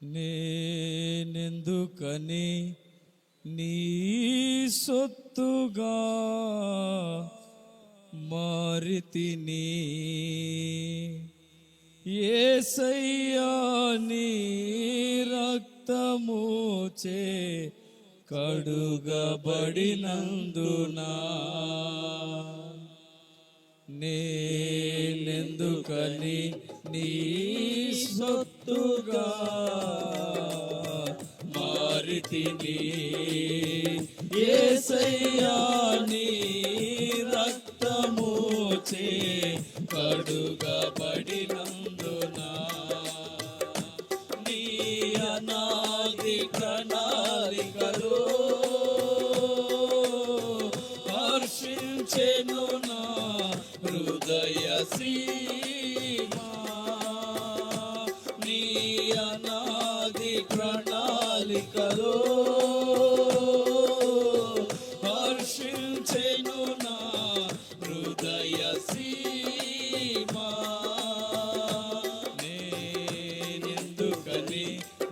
నేనెందుకని నీ సొత్తుగా మారితిని? ఏసయ్యా నీ రక్తముచే కడుగబడినందునా నేనెందుకని నీ సొత్తుగా మారితిని ఏసయ్యా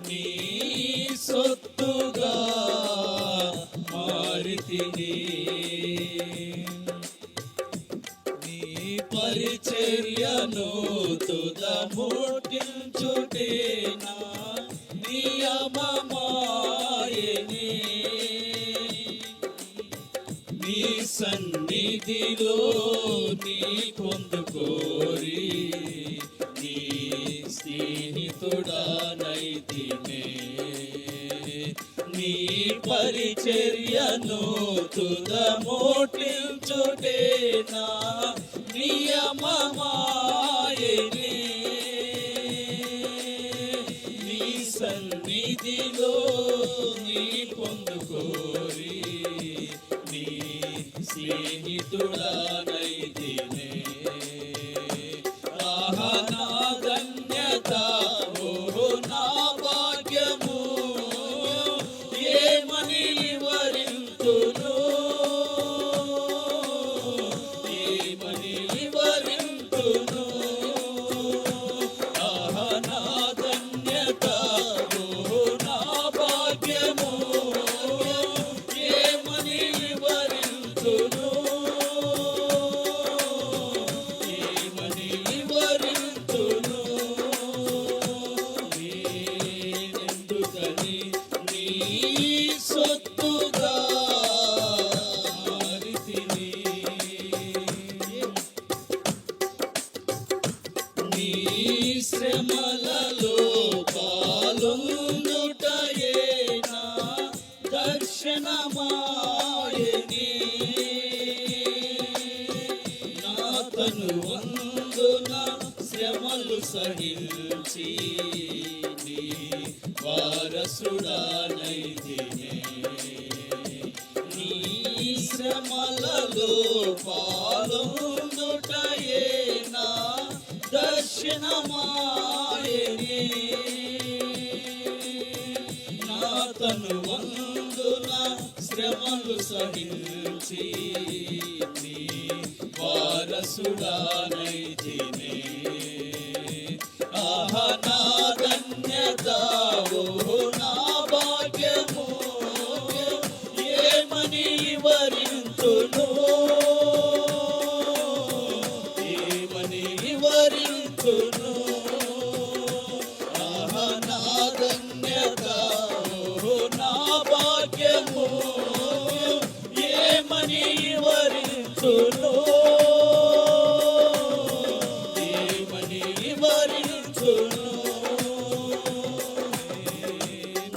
నీ సొత్తుగా మారితిని. నీ పరిచర్యను తుద ముట్టించుటేనా నియమమాయనే నీ సన్నిధిలో నీ పొందుకో పరిచర్యను తుద మోటించుటేనా నియమమాయనే. నీ సన్నిధిలో నీ పొందుకోరి. నీ స్నేహితుడా నీ శ్రమలలో పాలుండుటయేనా దర్శనమాయనే. నాతను వందున శ్రమలు సహించి వారసుడానైతినే. నీ శ్రమలలో దర్శనమాయనే నాతను వందున శ్రమలు సహించి వారసుడానైతే ఏమని వివరించును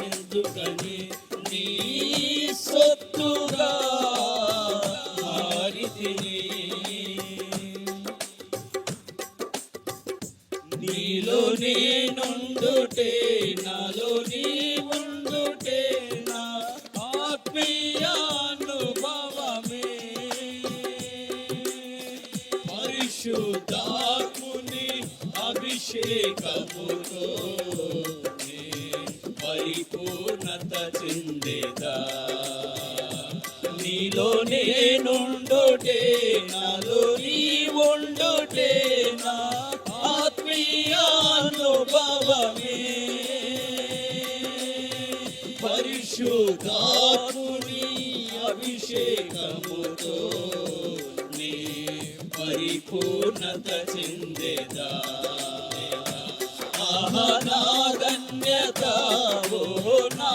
ఎందుకని నీ సొత్తుగా మారితిని నీలో నేనుండుటే నాలో నీ ఉండుటే నా ఆత్మీయానుభవమే. పరిశుద్ధాత్ముని అభిషేకముతో పరిపూర్ణత చెందేదా? నీలో నేనుండుటే నాలో నీ ఉండుటే నా ఆత్మీయానుభవమే పరిశుద్ధాత్ముని అభిషేకముతో నీ పరిపూర్ణత చెందేదా? ఆహా నా